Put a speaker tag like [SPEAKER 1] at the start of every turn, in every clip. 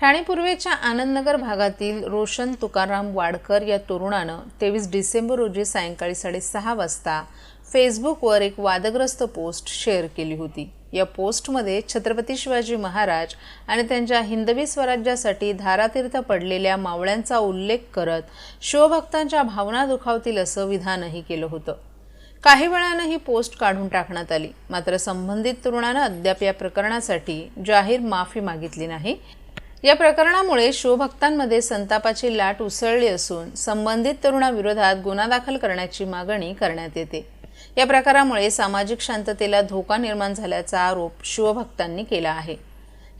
[SPEAKER 1] ठाणे पूर्वेच्या आनंदनगर भागातील रोशन तुकाराम वाडकर या तरुणानं तेवीस डिसेंबर रोजी सायंकाळी साडेसहा वाजता फेसबुकवर एक वादग्रस्त पोस्ट शेअर केली होती. या पोस्टमध्ये छत्रपती शिवाजी महाराज आणि त्यांच्या हिंदवी स्वराज्यासाठी धारातीर्थ पडलेल्या मावळ्यांचा उल्लेख करत शिवभक्तांच्या भावना दुखावतील असं विधानही केलं होतं. काही वेळानं ही पोस्ट काढून टाकण्यात आली. मात्र संबंधित तरुणानं अद्याप या प्रकरणासाठी जाहीर माफी मागितली नाही. या प्रकरणामुळे शिवभक्तांमध्ये संतापाची लाट उसळली असून संबंधित तरुणाविरोधात गुन्हा दाखल करण्याची मागणी करण्यात येते. या प्रकारामुळे सामाजिक शांततेला धोका निर्माण झाल्याचा आरोप शिवभक्तांनी केला आहे.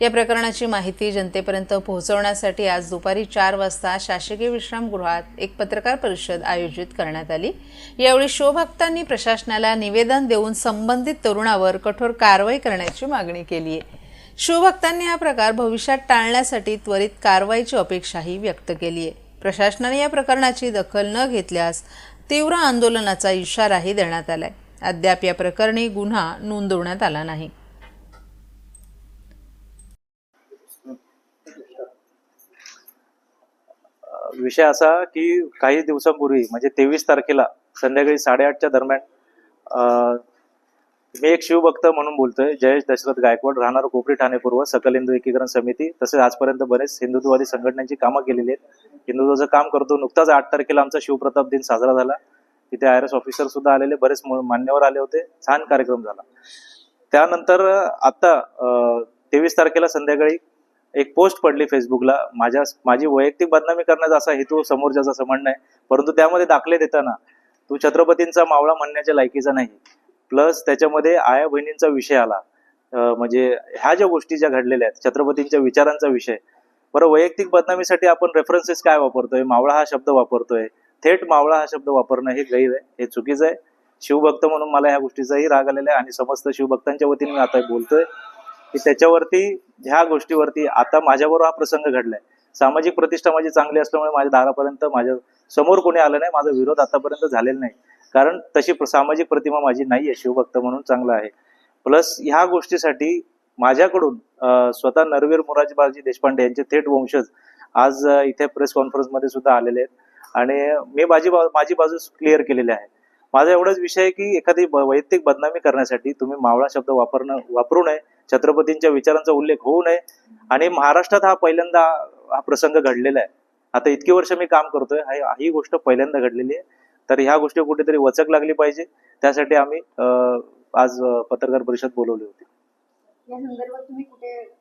[SPEAKER 1] या प्रकरणाची माहिती जनतेपर्यंत पोहोचवण्यासाठी आज दुपारी चार वाजता शासकीय विश्रामगृहात एक पत्रकार परिषद आयोजित करण्यात आली. यावेळी शिवभक्तांनी प्रशासनाला निवेदन देऊन संबंधित तरुणावर कठोर कारवाई करण्याची मागणी केली आहे शिवभक्तांनी हा प्रकार भविष्यात टाळण्यासाठी त्वरित कारवाईची अपेक्षाही व्यक्त केली आहे. प्रशासनाने या प्रकरणाची दखल न घेतल्यास तीव्र आंदोलनाचा इशाराही देण्यात आलाय. अद्याप या प्रकरणी गुन्हा नोंदवण्यात आला नाही.
[SPEAKER 2] विषय असा की काही दिवसांपूर्वी म्हणजे तेवीस तारखेला संध्याकाळी साडेआठच्या दरम्यान मी एक शिवभक्त म्हणून बोलतोय जयेश दशरथ गायकवाड राहणार कोपरी ठाणे पूर्व सकल हिंदू एकीकरण समिती. तसेच आजपर्यंत बरेच हिंदुत्ववादी संघटनांची कामं केलेली आहेत. हिंदुत्वाचं काम करतो नुकताच आठ तारखेला आमचा शिवप्रताप दिन साजरा झाला. तिथे आय आर एस ऑफिसर सुद्धा आलेले बरेच मान्यवर आले होते. छान कार्यक्रम झाला. त्यानंतर आता तेवीस तारखेला संध्याकाळी एक पोस्ट पडली फेसबुकला. माझ्या माझी वैयक्तिक बदनामी करण्याचा असा हेतू समोरच्याचा समजणं आहे. परंतु त्यामध्ये दाखले देताना तू छत्रपतींचा मावळा म्हणण्याच्या लायकीचा नाही प्लस त्याच्यामध्ये आया बहिणींचा विषय आला. म्हणजे ह्या ज्या गोष्टी ज्या घडलेल्या आहेत छत्रपतींच्या विचारांचा विषय. बरं वैयक्तिक बदनामीसाठी आपण रेफरन्सेस काय वापरतोय? मावळा हा शब्द वापरतोय. थेट मावळा हा शब्द वापरणं हे गैर आहे हे चुकीचं आहे. शिवभक्त म्हणून मला ह्या गोष्टीचाही राग आलेला आहे आणि समस्त शिवभक्तांच्या वतीने मी आता बोलतोय की त्याच्यावरती ह्या गोष्टीवरती आता माझ्याबरोबर हा प्रसंग घडलाय. सामाजिक प्रतिष्ठा माझी चांगली असल्यामुळे माझ्या दारापर्यंत माझ्या समोर कोणी आलं नाही माझा विरोध आतापर्यंत झालेला नाही. कारण तशी प्र- सामाजिक प्रतिमा माझी नाही आहे शिवभक्त म्हणून चांगला आहे. प्लस ह्या गोष्टीसाठी माझ्याकडून स्वतः नरवीर मोराजीबाजी देशपांडे यांचे थेट वंशज आज इथे प्रेस कॉन्फरन्समध्ये सुद्धा आलेले आहेत. आणि मी माझी बा- माझी बाजू क्लिअर केलेली आहे. माझा एवढाच विषय आहे की एखादी ब- वैयक्तिक बदनामी करण्यासाठी तुम्ही मावळा शब्द वापरणं वापरू नये. छत्रपतींच्या विचारांचा उल्लेख होऊ नये. आणि महाराष्ट्रात हा पहिल्यांदा हा प्रसंग घडलेला आहे. आता इतकी वर्ष मी काम करतोय ही गोष्ट पहिल्यांदा घडलेली आहे. तर ह्या गोष्टी कुठेतरी वचक लागली पाहिजे. त्यासाठी आम्ही आज पत्रकार परिषद बोलवली होती.